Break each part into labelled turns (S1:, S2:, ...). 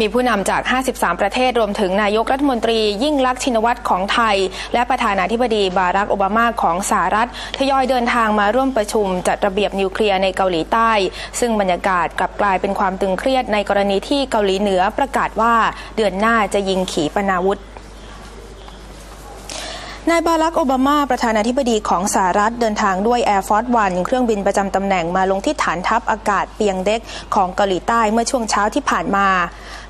S1: มีผู้นำจาก 53 ประเทศรวมถึงนายกรัฐมนตรี ยิ่งลักษณ์ชินวัตรของไทย และประธานาธิบดีบารักโอบามาของสหรัฐทยอยเดินทางมาร่วมประชุมจัดระเบียบนิวเคลียร์ในเกาหลีใต้ ซึ่งบรรยากาศกลับกลายเป็นความตึงเครียดในกรณีที่เกาหลีเหนือประกาศว่าเดือนหน้าจะยิงขีปนาวุธนายบารักโอบามาประธานาธิบดีของสหรัฐเดินทางด้วย Air Force One เครื่องบินประจำตำแหน่งมาลงที่ฐานทัพอากาศเปียงเด็กของเกาหลีใต้เมื่อช่วงเช้าที่ผ่านมา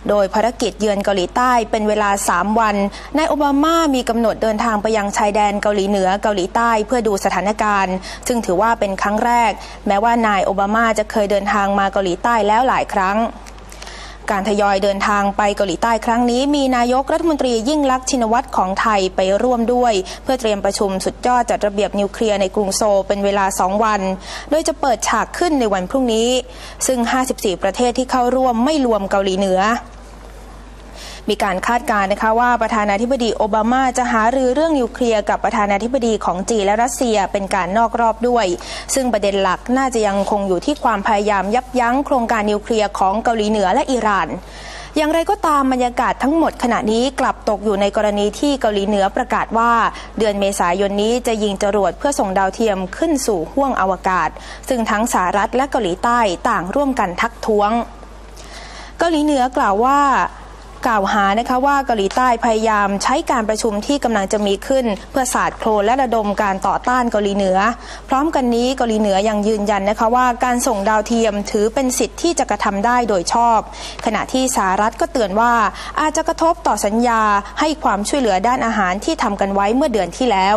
S1: โดยภารกิจเยือนเกาหลีใต้เป็นเวลา 3 วัน นายโอบามามีกำหนดเดินทางไปยังชายแดนเกาหลีเหนือเกาหลีใต้เพื่อดูสถานการณ์ ซึ่งถือว่าเป็นครั้งแรก แม้ว่านายโอบามาจะเคยเดินทางมาเกาหลีใต้แล้วหลายครั้งการทยอยเดินทางไปเกาหลีใต้ครั้งนี้ มีนายกรัฐมนตรียิ่งลักษณ์ชินวัตรของไทยไปร่วมด้วย เพื่อเตรียมประชุมสุดยอดจัดระเบียบนิวเคลียร์ในกรุงโซลเป็นเวลา 2 วัน โดยจะเปิดฉากขึ้นในวันพรุ่งนี้ ซึ่ง 54 ประเทศที่เข้าร่วมไม่รวมเกาหลีเหนือ มีการคาดการณ์นะคะว่าประธานาธิบดีโอบามาจะหารือเรื่องนิวเคลียร์กับประธานาธิบดีของจีนและรัสเซียเป็นการนอกรอบด้วย ซึ่งประเด็นหลักน่าจะยังคงอยู่ที่ความพยายามยับยั้งโครงการนิวเคลียร์ของเกาหลีเหนือและอิหร่านอย่างไรก็ตามบรรยากาศทั้งหมดขณะนี้กลับตกอยู่ในกรณีที่เกาหลีเหนือประกาศว่า เดือนเมษายนนี้จะยิงจรวดเพื่อส่งดาวเทียมขึ้นสู่ห้วงอวกาศ ซึ่งทั้งสหรัฐและเกาหลีใต้ต่างร่วมกันทักท้วง เกาหลีเหนือกล่าวว่า กล่าวหานะคะว่าเกาหลีใต้พยายามใช้การประชุมที่กำลังจะมีขึ้น เพื่อสาดโคลนและระดมการต่อต้านเกาหลีเหนือ พร้อมกันนี้เกาหลีเหนือยังยืนยันนะคะว่าการส่งดาวเทียมถือเป็นสิทธิ์ที่จะกระทำได้โดยชอบ ขณะที่สหรัฐก็เตือนว่าอาจจะกระทบต่อสัญญาให้ความช่วยเหลือด้านอาหารที่ทำกันไว้เมื่อเดือนที่แล้ว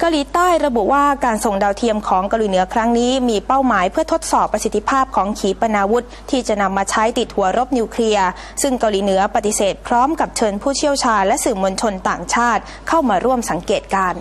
S1: เกาหลีใต้ระบุว่าการส่งดาวเทียมของเกาหลีเหนือครั้งนี้มีเป้าหมายเพื่อทดสอบประสิทธิภาพของขีปนาวุธ ที่จะนำมาใช้ติดหัวรบนิวเคลียร์ ซึ่งเกาหลีเหนือปฏิเสธพร้อมกับเชิญผู้เชี่ยวชาญและสื่อมวลชนต่างชาติ เข้ามาร่วมสังเกตการณ์